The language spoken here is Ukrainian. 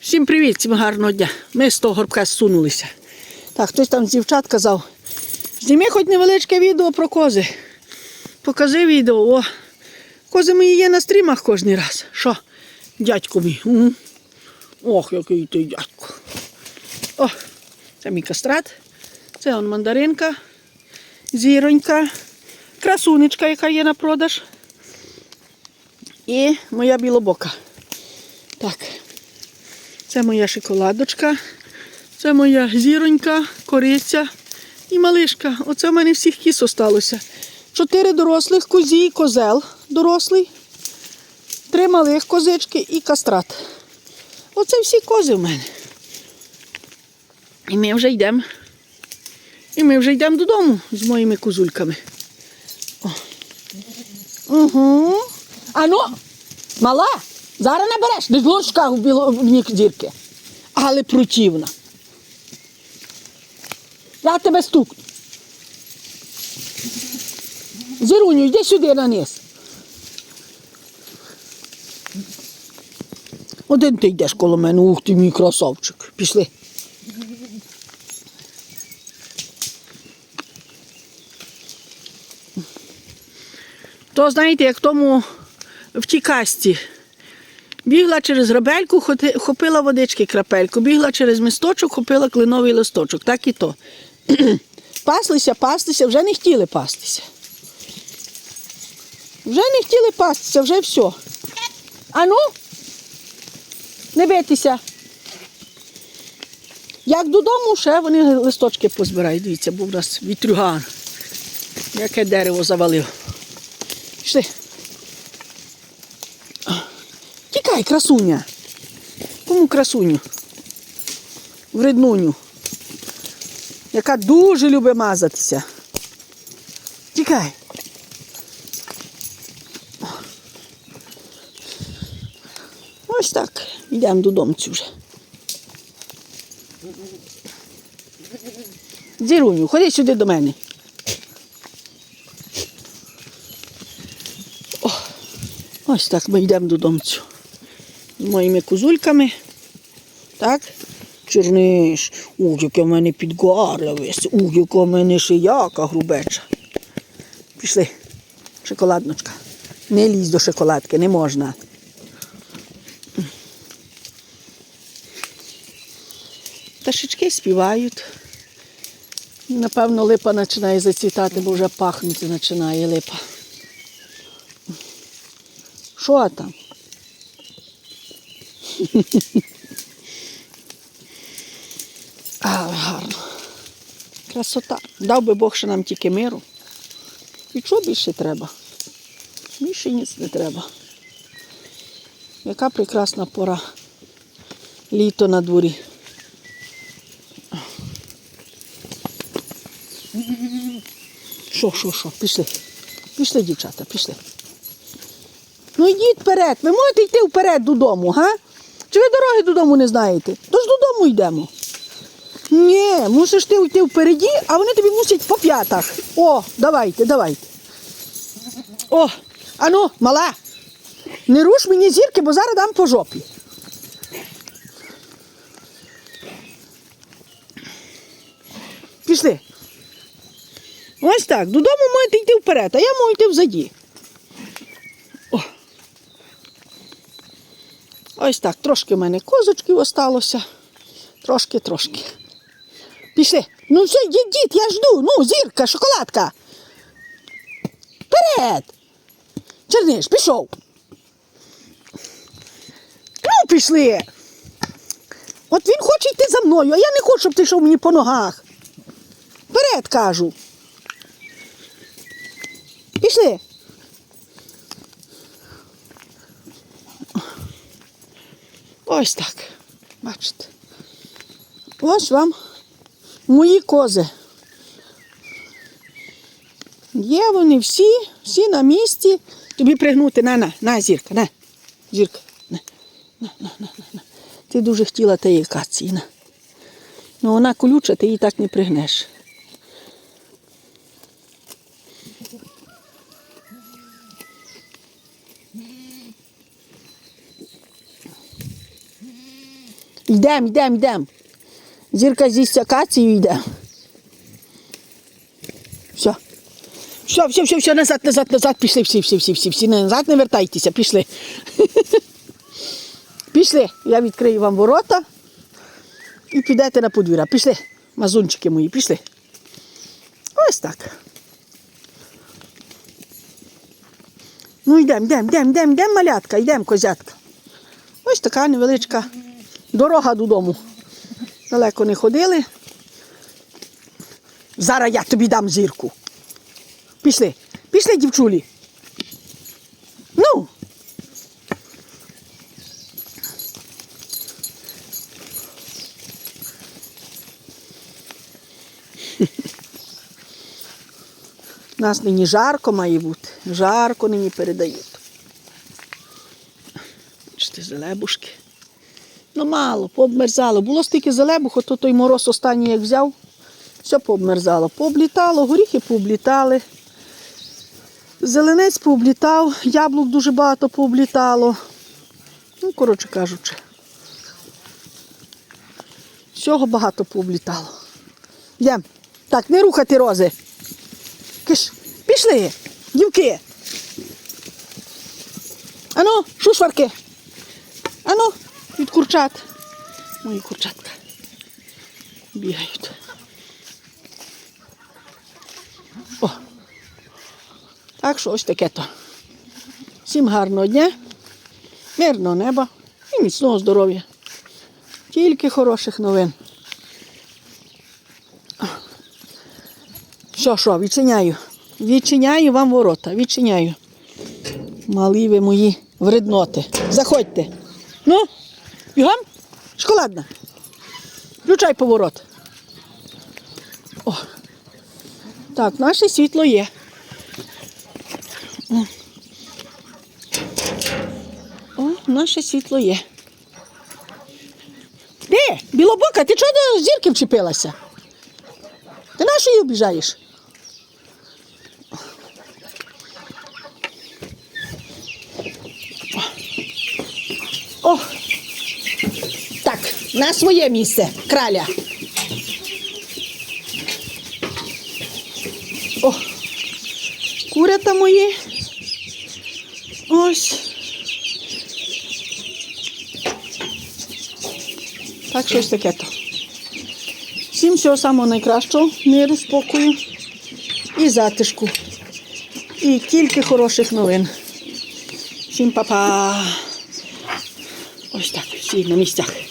Всім привіт, всім гарного дня. Ми з того горбка зсунулися. Так, хтось там з дівчат казав, зніми хоч невеличке відео про кози. Покажи відео. О, кози мої є на стрімах кожен раз. Що? Дядько мій. М. Ох, який ти дядько. О, це мій кастрат. Це он мандаринка, зіронька, красунечка, яка є на продаж. І моя білобока. Так. Це моя шоколадочка, це моя зіронька, кориця і малишка. Оце в мене всіх кіс осталося. Чотири дорослих козі козел дорослий, три малих козички і кастрат. Оце всі кози в мене. І ми вже йдемо. І ми вже йдемо додому з моїми козульками. О. Угу. Ану, мала, зараз набереш, не злочка в біловні дірки. Але противна. Я тебе стукну. Зіруню, йди сюди на низ. Один ти йдеш коло мене, ух ти мій красавчик. Пішли. То знаєте, як тому в тій касті. Бігла через грабельку, хопила водички крапельку, бігла через місточок, хопила кленовий листочок. Так і то. Паслися, пастися, вже не хотіли пастися. Вже не хотіли пастися, вже все. Ану, не битися. Як додому, ще вони листочки позбирають. Дивіться, був у нас вітрюган. Яке дерево завалив. Пішли. Тікай, красуня. Кому красуню? Вреднуню. Яка дуже любить мазатися. Тікай. Ось так. Йдемо додому вже. Зіруню, ходи сюди до мене. О, ось так ми йдемо додому моїми козульками. Так? Чорниш. Ух, яке в мене підгарля весь. Ух, яка в мене шияка грубеча. Пішли. Шоколадночка. Не лізь до шоколадки, не можна. Пташечки співають. Напевно, липа починає зацвітати, бо вже пахнути починає липа. Що там? Але гарно. Красота. Дав би Бог, що нам тільки миру. І що більше треба? Більше ніц не треба. Яка прекрасна пора. Літо на дворі. Що, що, що? Пішли. Пішли, дівчата, пішли. Ну йдіть вперед. Ви можете йти вперед додому, га? Чи ви дороги додому не знаєте? Тож додому йдемо. Ні, мусиш ти йти впереді, а вони тобі мусять по п'ятах. О, давайте, давайте. О, ану, мала. Не руш мені зірки, бо зараз дам по жопі. Пішли. Ось так. Додому можете йти вперед, а я можу йти взаді. Ось так. Трошки в мене козочків осталося. Трошки, трошки. Пішли. Ну все, дід, я жду. Ну, зірка, шоколадка. Вперед! Черниш, пішов. Ну, пішли. От він хоче йти за мною, а я не хочу, щоб ти йшов мені по ногах. Вперед, кажу. Пішли. Ось так. Бачите. Ось вам мої кози. Є вони всі, всі на місці. Тобі пригнути, на, на, на, зірка, на, зірка, на, на, на, на, на. Ти дуже хотіла тієї акації, на. Ну вона колюча, ти її так не пригнеш. Йдем, йдем, йдем. Зірка з'їсть акацію йде. Все. Все, все, все, все, назад, назад, назад, пішли, всі, всі, всі, всі, всі, назад не вертайтеся, пішли. Пішли, я відкрию вам ворота і підете на подвір'я. Пішли, мазунчики мої, пішли. Ось так. Ну йдемо, йдемо, йдемо, йдемо, йдемо, малятка, йдемо, козятка. Ось така невеличка дорога додому. Далеко не ходили. Зараз я тобі дам зірку. Пішли, пішли, дівчулі. Ну. Нас нині жарко має бути. Жарко нині передають. Бачите, зелебушки. Ну мало, пообмерзало. Було стільки зелебух, ото той мороз останній як взяв, все пообмерзало. Пооблітало, горіхи пооблітали. Зеленець пооблітав, яблук дуже багато пооблітало. Ну, коротше кажучи. Всього багато пооблітало. Йдем. Так, не рухати рози. Киш, пішли, дівки. Ану, шушварки. Ану, від курчат. Мої курчатка. Бігають. О. Так що ось таке то. Всім гарного дня, мирного неба і міцного здоров'я. Тільки хороших новин. Що, що, відчиняю. Відчиняю вам ворота, відчиняю. Малі ви мої вредноти. Заходьте. Ну, бігом? Шоколадна. Включай поворот. О. Так, наше світло є. О. О, наше світло є. Де? Білобока, ти чого до зірки вчепилася? Ти на що її обіжаєш? О! На своє місце, краля. О! Курята мої. Ось. Так, щось таке то. Всім всього самого найкращого, миру, спокою і затишку. І тільки хороших новин. Всім па-па. Ось так, всі на місцях.